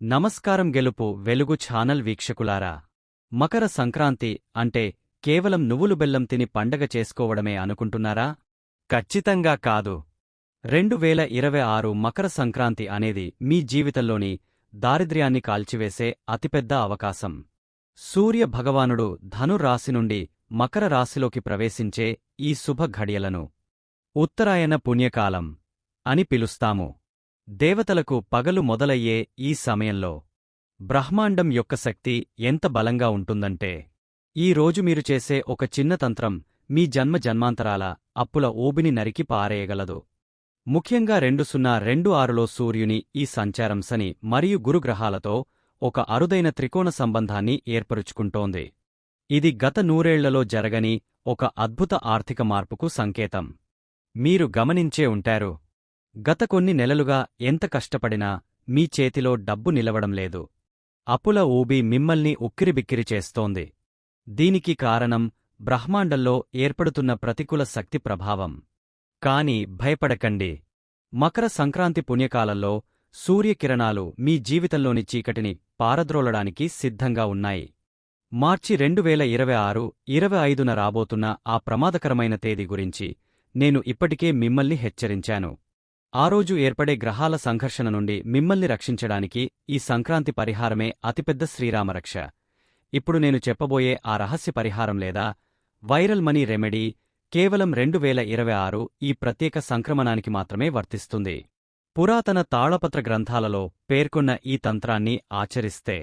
నమస్కారం గెలుపు వెలుగు ఛానల్ వీక్షకులారా. మకర సంక్రాంతి అంటే కేవలం నువ్వులు బెల్లం తిని పండగ చేసుకోవడమే అనుకుంటున్నారా? ఖచ్చితంగా కాదు. రెండు వేల ఇరవై ఆరు మకర సంక్రాంతి అనేది మీ జీవితంలోని దారిద్ర్యాన్ని కాల్చివేసే అతిపెద్ద అవకాశం. సూర్య భగవానుడు ధనురాశి నుండి మకర రాశిలోకి ప్రవేశించే ఈ శుభ ఘడియలను. ఉత్తరాయణ పుణ్యకాలం అని పిలుస్తాము. దేవతలకు పగలు మొదలయ్యే ఈ సమయంలో బ్రహ్మాండం యొక్క శక్తి ఎంత బలంగా ఉంటుందంటే ఈ రోజు మీరు చేసే ఒక చిన్న తంత్రం మీ జన్మ జన్మాంతరాల అప్పుల ఊబిని నరికి పారేయగలదు. ముఖ్యంగా రెండు సున్నా రెండు ఆరులో సూర్యుని ఈ సంచారం శని మరియు గురుగ్రహాలతో ఒక అరుదైన త్రికోణ సంబంధాన్ని ఏర్పరుచుకుంటోంది. ఇది గత నూరేళ్ళలో జరగని ఒక అద్భుత ఆర్థిక మార్పుకు సంకేతం. మీరు గమనించే ఉంటారు గత కొన్ని నెలలుగా ఎంత కష్టపడినా మీ చేతిలో డబ్బు నిలవడం లేదు. అప్పుల ఊబి మిమ్మల్ని ఉక్కిరిబిక్కిరి చేస్తోంది. దీనికి కారణం బ్రహ్మాండంలో ఏర్పడుతున్న ప్రతికూల శక్తి ప్రభావం. కాని భయపడకండి. మకర సంక్రాంతి పుణ్యకాలంలో సూర్యకిరణాలు మీ జీవితంలోని చీకటిని పారద్రోలడానికి సిద్ధంగా ఉన్నాయి. మార్చి రెండు వేల ఇరవై ఆరు ఇరవై ఐదున రాబోతున్న ఆ ప్రమాదకరమైన తేదీ గురించి నేను ఇప్పటికే మిమ్మల్ని హెచ్చరించాను. ఆ రోజు ఏర్పడే గ్రహాల సంఘర్షణ నుండి మిమ్మల్ని రక్షించడానికి ఈ సంక్రాంతి పరిహారమే అతిపెద్ద శ్రీరామరక్ష. ఇప్పుడు నేను చెప్పబోయే ఆ రహస్య పరిహారం లేదా వైరల్ మనీ రెమెడీ కేవలం రెండు వేల ఇరవై ఆరు ఈ ప్రత్యేక సంక్రమణానికి మాత్రమే వర్తిస్తుంది. పురాతన తాళపత్ర గ్రంథాలలో పేర్కొన్న ఈ తంత్రాన్ని ఆచరిస్తే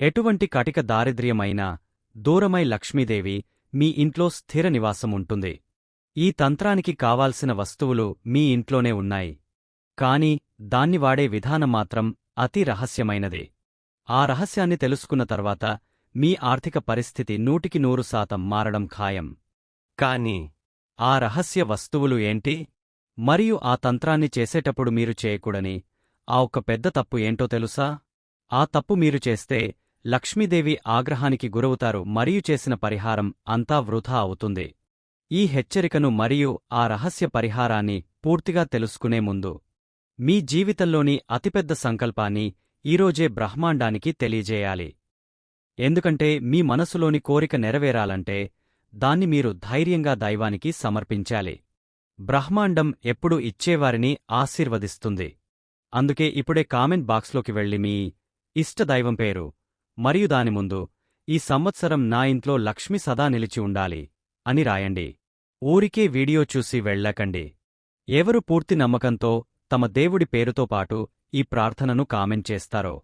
ఎటువంటి కటిక దారిద్ర్యమైనా దూరమై లక్ష్మీదేవి మీ ఇంట్లో స్థిర నివాసముంటుంది. ఈ తంత్రానికి కావాల్సిన వస్తువులు మీ ఇంట్లోనే ఉన్నాయి. కాని దాన్ని వాడే విధానం మాత్రం అతి రహస్యమైనది. ఆ రహస్యాన్ని తెలుసుకున్న తర్వాత మీ ఆర్థిక పరిస్థితి నూటికి నూరు శాతం మారడం ఖాయం. కాని ఆ రహస్య వస్తువులు ఏంటి? మరియు ఆ తంత్రాన్ని చేసేటప్పుడు మీరు చేయకూడని ఆ ఒక్క పెద్ద తప్పు ఏంటో తెలుసా? ఆ తప్పు మీరు చేస్తే లక్ష్మీదేవి ఆగ్రహానికి గురవుతారు మరియు చేసిన పరిహారం అంతా వృధా అవుతుంది. ఈ హెచ్చరికను మరియు ఆ రహస్య పరిహారాన్ని పూర్తిగా తెలుసుకునే ముందు మీ జీవితంలోని అతిపెద్ద సంకల్పాన్ని ఈరోజే బ్రహ్మాండానికి తెలియజేయాలి. ఎందుకంటే మీ మనసులోని కోరిక నెరవేరాలంటే దాన్ని మీరు ధైర్యంగా దైవానికి సమర్పించాలి. బ్రహ్మాండం ఎప్పుడూ ఇచ్చేవారిని ఆశీర్వదిస్తుంది. అందుకే ఇప్పుడే కామెంట్ బాక్స్లోకి వెళ్ళి మీ ఇష్ట దైవం పేరు మరియు దాని ముందు ఈ సంవత్సరం నా ఇంట్లో లక్ష్మి సదా నిలిచి ఉండాలి అని రాయండి. ఊరికే వీడియో చూసి వెళ్ళకండి. ఎవరు పూర్తి నమ్మకంతో తమ దేవుడి పేరుతో పాటు ఈ ప్రార్థనను కామెంట్ చేస్తారో.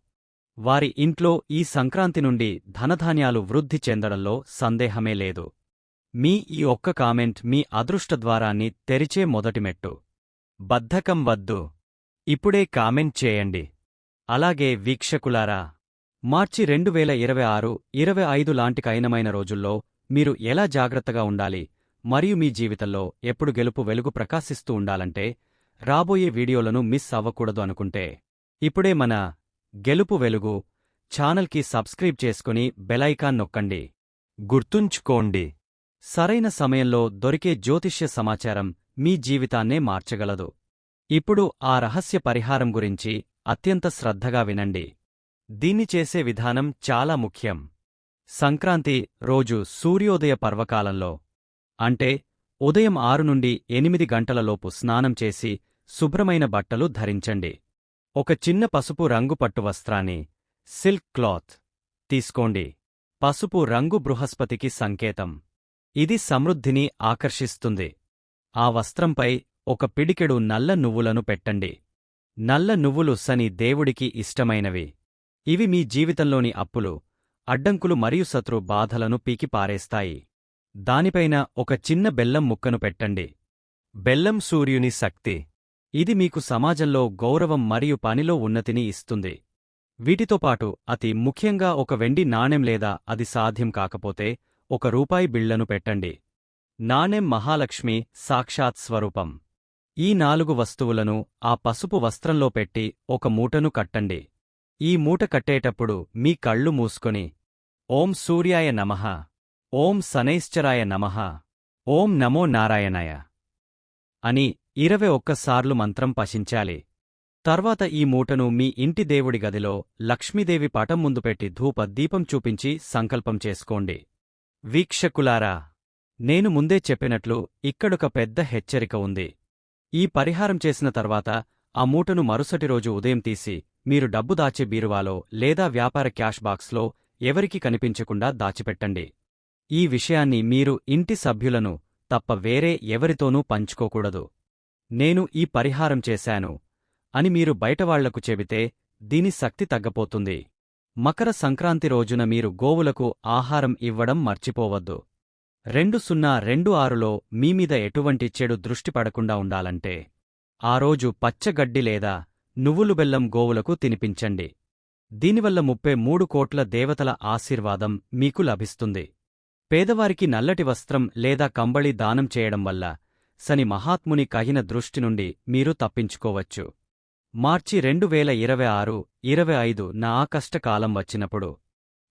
వారి ఇంట్లో ఈ సంక్రాంతి నుండి ధనధాన్యాలు వృద్ధి చెందడంలో సందేహమే లేదు. మీ ఈ ఒక్క కామెంట్ మీ అదృష్టద్వారాన్ని తెరిచే మొదటి మెట్టు. బద్ధకం వద్దు. ఇప్పుడే కామెంట్ చేయండి. అలాగే వీక్షకులారా మార్చి రెండు వేల ఇరవై ఆరు ఇరవై ఐదు లాంటి కైనమైన రోజుల్లో మీరు ఎలా జాగ్రత్తగా ఉండాలి? మరియు మీ జీవితంలో ఎప్పుడు గెలుపు వెలుగు ప్రకాశిస్తూ ఉండాలంటే రాబోయే వీడియోలను మిస్ అవ్వకూడదు అనుకుంటే ఇప్పుడే మన గెలుపు వెలుగు ఛానల్కి సబ్స్క్రైబ్ చేసుకుని బెలైకాన్ నొక్కండి. గుర్తుంచుకోండి. సరైన సమయంలో దొరికే జ్యోతిష్య సమాచారం మీ జీవితాన్నే మార్చగలదు. ఇప్పుడు ఆ రహస్య పరిహారం గురించి అత్యంత శ్రద్ధగా వినండి. దీన్ని చేసే విధానం చాలా ముఖ్యం. సంక్రాంతి రోజు సూర్యోదయ పర్వకాలంలో అంటే ఉదయం ఆరు నుండి ఎనిమిది గంటలలోపు స్నానం చేసి శుభ్రమైన బట్టలు ధరించండి. ఒక చిన్న పసుపు రంగు పట్టు వస్త్రాన్ని సిల్క్ క్లాత్ తీసుకోండి. పసుపు రంగు బృహస్పతికి సంకేతం. ఇది సమృద్ధిని ఆకర్షిస్తుంది. ఆ వస్త్రంపై ఒక పిడికెడు నల్ల నువ్వులను పెట్టండి. నల్ల నువ్వులు సని దేవుడికి ఇష్టమైనవి. ఇవి మీ జీవితంలోని అప్పులు అడ్డంకులు మరియు శత్రు బాధలను పీకిపారేస్తాయి దానిపైన ఒక చిన్న బెల్లం ముక్కను పెట్టండి. బెల్లం సూర్యుని శక్తి. ఇది మీకు సమాజంలో గౌరవం మరియు పనిలో ఉన్నతిని ఇస్తుంది. వీటితో పాటు అతి ముఖ్యంగా ఒక వెండి నాణెం లేదా అది సాధ్యం కాకపోతే ఒక రూపాయి బిళ్ళను పెట్టండి. నాణెం మహాలక్ష్మి సాక్షాత్ స్వరూపం. ఈ నాలుగు వస్తువులను ఆ పసుపు వస్త్రంలో పెట్టి ఒక మూటను కట్టండి. ఈ మూట కట్టేటప్పుడు మీ కళ్ళు మూసుకొని ఓం సూర్యాయ నమః. ఓం శనైశ్చరాయ నమః. ఓం నమో నారాయణాయ. అని ఇరవై ఒక్కసార్లు మంత్రం పశించాలి. తర్వాత ఈ మూటను మీ ఇంటి దేవుడి గదిలో లక్ష్మీదేవి పటం ముందు పెట్టి ధూప దీపం చూపించి సంకల్పం చేసుకోండి. వీక్షకులారా నేను ముందే చెప్పినట్లు ఇక్కడొక పెద్ద హెచ్చరిక ఉంది. ఈ పరిహారం చేసిన తర్వాత ఆ మూటను మరుసటి రోజు ఉదయం తీసి మీరు డబ్బు దాచే బీరువాలో లేదా వ్యాపార క్యాష్ బాక్స్లో ఎవరికీ కనిపించకుండా దాచిపెట్టండి. ఈ విషయాన్ని మీరు ఇంటి సభ్యులను తప్ప వేరే ఎవరితోనూ పంచుకోకూడదు. నేను ఈ పరిహారం చేశాను అని మీరు బయటవాళ్ళకు చెబితే దీని శక్తి తగ్గపోతుంది. మకర సంక్రాంతి రోజున మీరు గోవులకు ఆహారం ఇవ్వడం మర్చిపోవద్దు. రెండు సున్నా రెండు ఆరులో మీమీద ఎటువంటి చెడు దృష్టి పడకుండా ఉండాలంటే ఆ రోజు పచ్చగడ్డి లేదా నువ్వులు బెల్లం గోవులకు తినిపించండి. దీనివల్ల ముప్పై మూడు కోట్ల దేవతల ఆశీర్వాదం మీకు లభిస్తుంది. పేదవారికి నల్లటి వస్త్రం లేదా కంబళి దానం చేయడం వల్ల శని మహాత్ముని కహిన దృష్టి నుండి మీరు తప్పించుకోవచ్చు. మార్చి రెండు వేల ఇరవై ఆరు ఇరవై ఐదు నా కష్టకాలం వచ్చినప్పుడు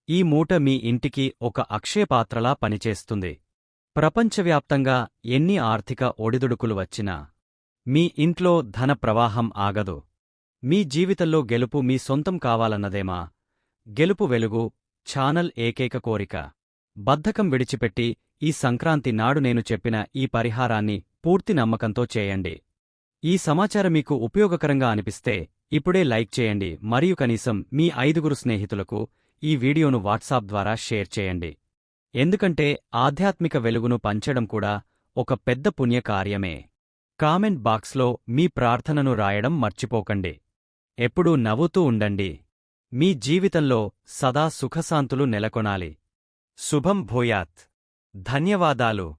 ఈ మూట మీ ఇంటికి ఒక అక్షయపాత్రలా పనిచేస్తుంది. ప్రపంచవ్యాప్తంగా ఎన్ని ఆర్థిక ఒడిదుడుకులు వచ్చినా మీ ఇంట్లో ధన ప్రవాహం ఆగదు. మీ జీవితంలో గెలుపు మీ సొంతం కావాలన్నదేమా? గెలుపు వెలుగు ఛానల్ ఏకైక కోరిక. బద్ధకం విడిచిపెట్టి ఈ సంక్రాంతి నాడు నేను చెప్పిన ఈ పరిహారాన్ని పూర్తి నమ్మకంతో చేయండి. ఈ సమాచారం మీకు ఉపయోగకరంగా అనిపిస్తే ఇప్పుడే లైక్ చేయండి మరియు కనీసం మీ ఐదుగురు స్నేహితులకు ఈ వీడియోను వాట్సాప్ ద్వారా షేర్ చేయండి. ఎందుకంటే ఆధ్యాత్మిక వెలుగును పంచడం కూడా ఒక పెద్ద పుణ్యకార్యమే. కామెంట్ బాక్స్లో మీ ప్రార్థనను రాయడం మర్చిపోకండి. ఎప్పుడూ నవ్వుతూ ఉండండి. మీ జీవితంలో సదా సుఖశాంతులు నెలకొనాలి. శుభం భూయాత్. ధన్యవాదాలు.